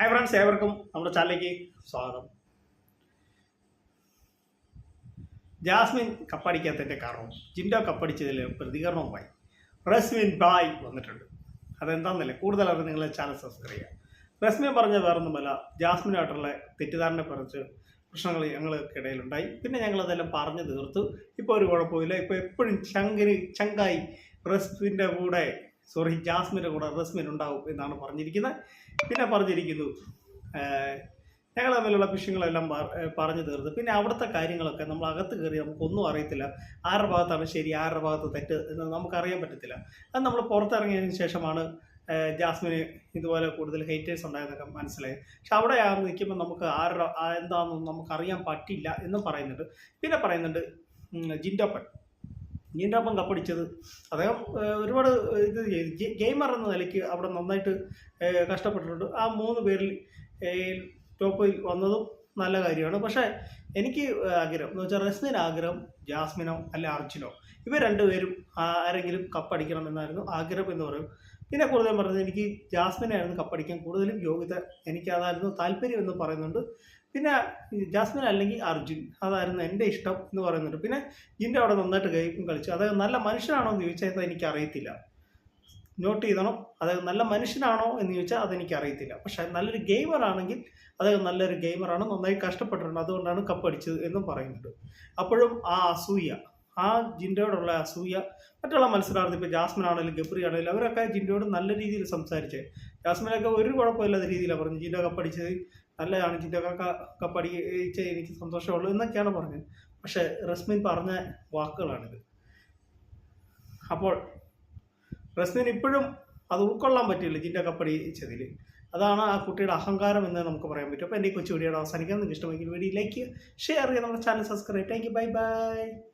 Hi friends ഏവർക്കും നമ്മുടെ ചാനലിലേക്ക് സ്വാഗതം. ജാസ്മിൻ കപ്പടിക്കാത്തതിന്റെ കാരണം ജിൻഡോ കപ്പടിച്ചതിൽ പ്രതികരണവുമായി റസ്മിൻ ബായ് വന്നിട്ടുണ്ട്. അതെന്താണെന്നല്ലേ കൂടുതൽ അവർ നിങ്ങളെ ചാനൽ സബ്സ്ക്രൈബ് ചെയ്യുക റസ്മിൻ പറഞ്ഞ വേറൊന്നുമല്ല ജാസ്മിനായിട്ടുള്ള തെറ്റിദ്ധാരണയെ കുറച്ച് പ്രശ്നങ്ങൾ ഞങ്ങൾക്കിടയിലുണ്ടായി പിന്നെ ഞങ്ങളതെല്ലാം പറഞ്ഞു തീർത്തു. ഇപ്പോൾ ഒരു കുഴപ്പമില്ല ഇപ്പോൾ എപ്പോഴും ചങ്കിന് ചങ്കായി റസ്മിന്റെ കൂടെ സോറി ജാസ്മിന്റെ കൂടെ റസ്മിൻ ഉണ്ടാവും എന്നാണ് പറഞ്ഞിരിക്കുന്നത്. പിന്നെ പറഞ്ഞിരിക്കുന്നു ഞങ്ങൾ തമ്മിലുള്ള വിഷയങ്ങളെല്ലാം പറഞ്ഞു തീർത്ത്. പിന്നെ അവിടുത്തെ കാര്യങ്ങളൊക്കെ നമ്മൾ അകത്ത് കയറി നമുക്കൊന്നും അറിയത്തില്ല. ആരുടെ ഭാഗത്താണ് ശരി ആരുടെ ഭാഗത്ത് തെറ്റ് എന്ന് നമുക്കറിയാൻ പറ്റത്തില്ല. അത് നമ്മൾ പുറത്തിറങ്ങിയതിന് ശേഷമാണ് ജാസ്മിന് ഇതുപോലെ കൂടുതൽ ഹേറ്റേഴ്സ് ഉണ്ടായെന്നൊക്കെ മനസ്സിലായി പക്ഷെ അവിടെ നിൽക്കുമ്പോൾ നമുക്ക് ആരുടെ എന്താണെന്നൊന്നും നമുക്കറിയാൻ നമുക്ക് പറ്റില്ല എന്നും പറയുന്നുണ്ട്. പിന്നെ പറയുന്നുണ്ട് ഉം, ജിൻഡോപ്പൻ ഒപ്പം കപ്പടിച്ചത്. അദ്ദേഹം ഒരുപാട് ഇത്. ഗെയിമർ എന്ന നിലയ്ക്ക് അവിടെ നന്നായിട്ട് കഷ്ടപ്പെട്ടിട്ടുണ്ട്. ആ മൂന്ന് പേരിൽ ടോപ്പിൽ വന്നതും നല്ല കാര്യമാണ്. പക്ഷേ എനിക്ക് ആഗ്രഹം. എന്ന് വെച്ചാൽ റസ്മിന് ആഗ്രഹം ജാസ്മിനോ അല്ല അർജുനോ ഇവർ രണ്ടുപേരും ആരെങ്കിലും കപ്പടിക്കണം എന്നായിരുന്നു ആഗ്രഹം എന്ന് പറയും. പിന്നെ കൂടുതലും പറഞ്ഞത് എനിക്ക് ജാസ്മിനായിരുന്നു കപ്പടിക്കാൻ കൂടുതലും യോഗ്യത എനിക്കതായിരുന്നു താല്പര്യം എന്ന് പറയുന്നുണ്ട്. പിന്നെ ജാസ്മിൻ അല്ലെങ്കിൽ അർജുൻ അതായിരുന്നു എന്റെ ഇഷ്ടം എന്ന് പറയുന്നുണ്ട്. പിന്നെ ജിന്റെ അവിടെ നന്നായിട്ട് ഗെയിം കളിച്ചു. അതായത് നല്ല മനുഷ്യനാണോ എന്ന് ചോദിച്ചാൽ എനിക്ക് അറിയത്തില്ല നോട്ട് ചെയ്തണം. അതായത് നല്ല മനുഷ്യനാണോ എന്ന് ചോദിച്ചാൽ അതെനിക്ക് അറിയത്തില്ല പക്ഷേ നല്ലൊരു ഗെയിമർ ആണെങ്കിൽ അദ്ദേഹം നല്ലൊരു ഗെയിമറാണ് നന്നായി കഷ്ടപ്പെട്ടിട്ടുണ്ട്. അതുകൊണ്ടാണ് കപ്പടിച്ചത് എന്നും പറയുന്നുണ്ട്. അപ്പോഴും ആ അസൂയ ആ ജിൻഡോയോടുള്ള അസൂയ മറ്റുള്ള മത്സരാർത്ഥി ഇപ്പോൾ ജാസ്മിൻ ആണെങ്കിലും ഗബ്രി ആണെങ്കിലും അവരൊക്കെ ജിൻഡോയോട് നല്ല രീതിയിൽ സംസാരിച്ച്. ജാസ്മിനൊക്കെ ഒരു കുഴപ്പമില്ലാത്ത രീതിയിലാണ് പറഞ്ഞു ജിൻഡോ കപ്പടിച്ചത് നല്ലതാണ് ജിൻഡോ കപ്പടിച്ച് എനിക്ക് സന്തോഷമുള്ളൂ എന്നൊക്കെയാണ് പറഞ്ഞത്. പക്ഷേ റസ്മിൻ പറഞ്ഞ വാക്കുകളാണിത്. അപ്പോൾ റസ്മിൻ ഇപ്പോഴും അത് ഉൾക്കൊള്ളാൻ പറ്റില്ല ജിൻഡോ കപ്പടിച്ചതിൽ അതാണ് ആ കുട്ടിയുടെ അഹങ്കാരം എന്ന് നമുക്ക് പറയാൻ പറ്റും. അപ്പോൾ എന്റെ കൊച്ചു വീഡിയോയുടെ അവസാനിക്കാൻ നിങ്ങൾക്ക് ഇഷ്ടമെങ്കിൽ വീഡിയോ ലൈക്ക് ഷെയർ ചെയ്യുക നമ്മുടെ channel subscribe thank you. Bye bye.